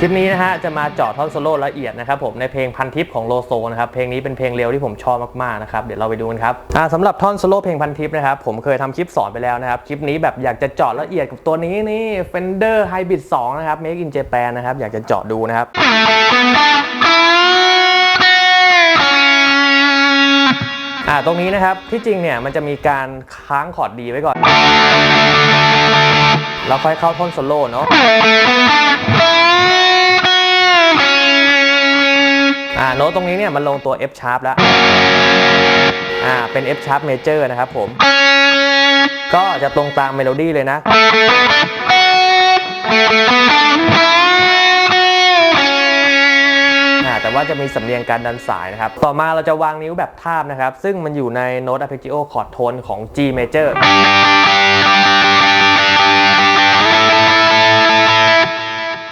คลิปนี้นะฮะจะมาเจาะท่อนโซโล่ละเอียดนะครับผมในเพลงพันทิปของโลโซนะครับเพลงนี้เป็นเพลงเร็วที่ผมชอบมากๆนะครับเดี๋ยวเราไปดูกันครับอ่าสำหรับท่อนโซโล่เพลงพันทิปนะครับผมเคยทำคลิปสอนไปแล้วนะครับคลิปนี้แบบอยากจะเจาะละเอียดกับตัวนี้นี่ Fender Hybrid 2 นะครับ Make in Japan นะครับอยากจะเจาะดูนะครับอ่าตรงนี้นะครับที่จริงเนี่ยมันจะมีการค้างคอร์ดดีไว้ก่อนแล้วค่อยเข้าท่อนโซโล่เนาะ อ่าโน้ตตรงนี้เนี่ยมันลงตัว F sharp แล้วอ่าเป็น F sharp major นะครับผม ก็จะตรงตามเมโลดี้เลยนะอ่าแต่ว่าจะมีสำเนียงการดันสายนะครับ ต่อมาเราจะวางนิ้วแบบทาบนะครับ ซึ่งมันอยู่ในโน้ต arpeggio chord tone ของ G major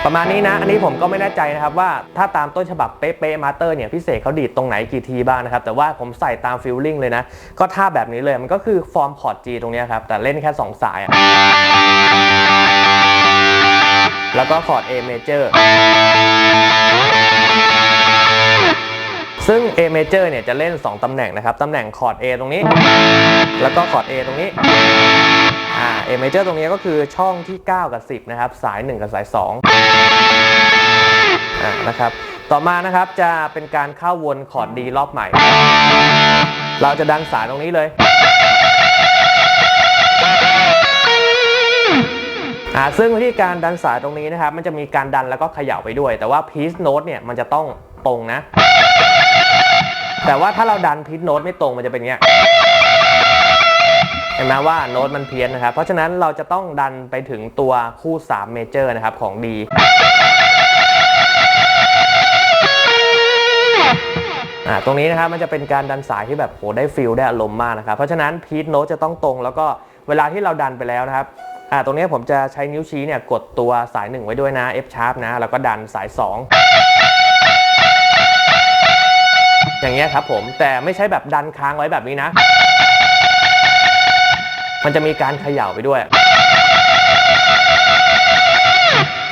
ประมาณนี้นะ อันนี้ผมก็ไม่แน่ใจนะครับว่าถ้าตามต้นฉบับเป๊ะๆมาสเตอร์เนี่ยพี่เสกเขาดีดตรงไหนกี่ทีบ้างนะครับ แต่ว่าผมใส่ตามฟิลลิ่งเลยนะ ก็ท่าแบบนี้เลยมันก็คือฟอร์มคอร์ด G ตรงนี้ครับ แต่เล่นแค่ 2 สาย แล้วก็คอร์ด A major ซึ่ง A major เนี่ยจะเล่น 2 ตำแหน่งนะครับ ตำแหน่งคอร์ด A ตรงนี้ แล้วก็คอร์ด A ตรงนี้ อ่า A major ตรงนี้ก็คือช่องที่ 9 กับ 10 นะครับ สาย 1 กับสาย2อ่านะครับ ต่อมานะครับจะเป็นการเข้าวนคอร์ด D รอบใหม่ เราจะดันสายตรงนี้เลยอ่าซึ่งวิธีการดันสายตรงนี้นะครับ มันจะมีการดันแล้วก็เขย่าไปด้วย แต่ว่า pitch note เนี่ยมันจะต้องตรงนะ แต่ว่าถ้าเราดันพิทโน้ตไม่ตรงมันจะเป็นอย่างเงี้ย เห็นไหมว่าโน้ตมันเพี้ยนนะครับ เพราะฉะนั้นเราจะต้องดันไปถึงตัวคู่3เมเจอร์นะครับของ D อ่าตรงนี้นะครับมันจะเป็นการดันสายที่แบบโหได้ฟิลได้อารมณ์มากนะครับ เพราะฉะนั้นพีทโน้ตจะต้องตรง แล้วก็เวลาที่เราดันไปแล้วนะครับอ่าตรงนี้ผมจะใช้นิ้วชี้เนี่ยกดตัวสาย 1 ไว้ด้วยนะ F sharp นะ แล้วก็ดันสาย 2 อย่างเงี้ยครับผมแต่ไม่ใช่แบบดันค้างไว้แบบนี้นะ มันจะมีการเขย่าไปด้วย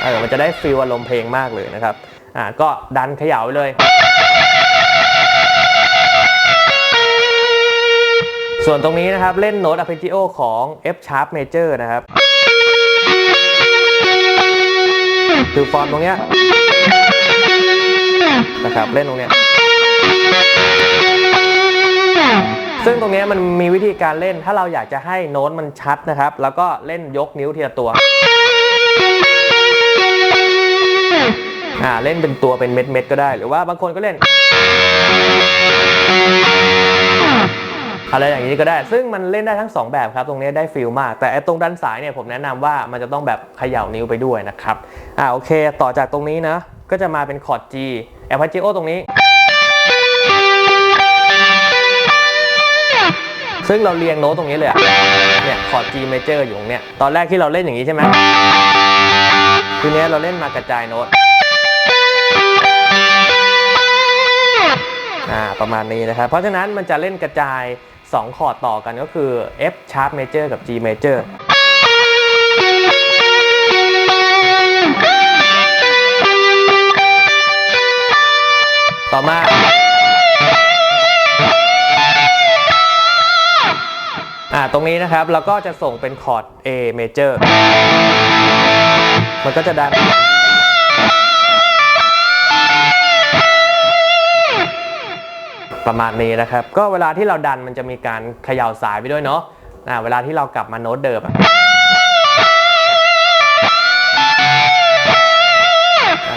เออมันจะได้ฟีลอารมณ์เพลงมากเลยนะครับ อ่า ก็ดันเขย่าไปเลย ส่วนตรงนี้นะครับ เล่นโน้ต arpeggio ของ F sharp major นะครับ คือฟอร์มตรงเนี้ยนะครับ เล่นตรงเนี้ย ซึ่งตรงนี้มันมีวิธีการเล่น ถ้าเราอยากจะให้โน้ตมันชัดนะครับ แล้วก็เล่นยกนิ้วทีละตัว อ่า เล่นเป็นตัวเป็นเม็ดเม็ดๆก็ได้ หรือว่าบางคนก็เล่น อะไรอย่างนี้ก็ได้ ซึ่งมันเล่นได้ทั้ง 2 แบบครับ ตรงนี้ได้ฟิลมาก แต่ไอ้ตรงด้านซ้ายเนี่ยผมแนะนำว่ามันจะต้องแบบเขย่านิ้วไปด้วยนะครับ อ่า โอเค ต่อจากตรงนี้นะ ก็จะมาเป็นคอร์ด G แอปเปิลจิโอตรงนี้ ซึ่งเราเรียงโน้ตตรงนี้เลยอะเนี่ยคอร์ด G major อยู่ตรงเนี้ยตอนแรกที่เราเล่นอย่างนี้ใช่ไหมทีเนี้ยเราเล่นมากระจายโน้ตอ่าประมาณนี้นะครับ เพราะฉะนั้นมันจะเล่นกระจาย 2 คอร์ดต่อกันก็คือ F sharp major กับ G major ตรงนี้นะครับเราก็จะส่งเป็นคอร์ด A major มันก็จะดันประมาณนี้นะครับ ก็เวลาที่เราดันมันจะมีการเขย่าสายไปด้วยเนาะอ่าเวลาที่เรากลับมาโน้ตเดิมอะ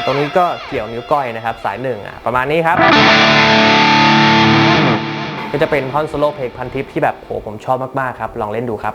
ตรงนี้ก็เกี่ยวนิ้วก้อยนะครับ สายหนึ่งอะประมาณนี้ครับ ก็จะเป็นท่อนโซโล่เพลงพันทิปที่แบบโหผมชอบมากๆครับ ลองเล่นดูครับ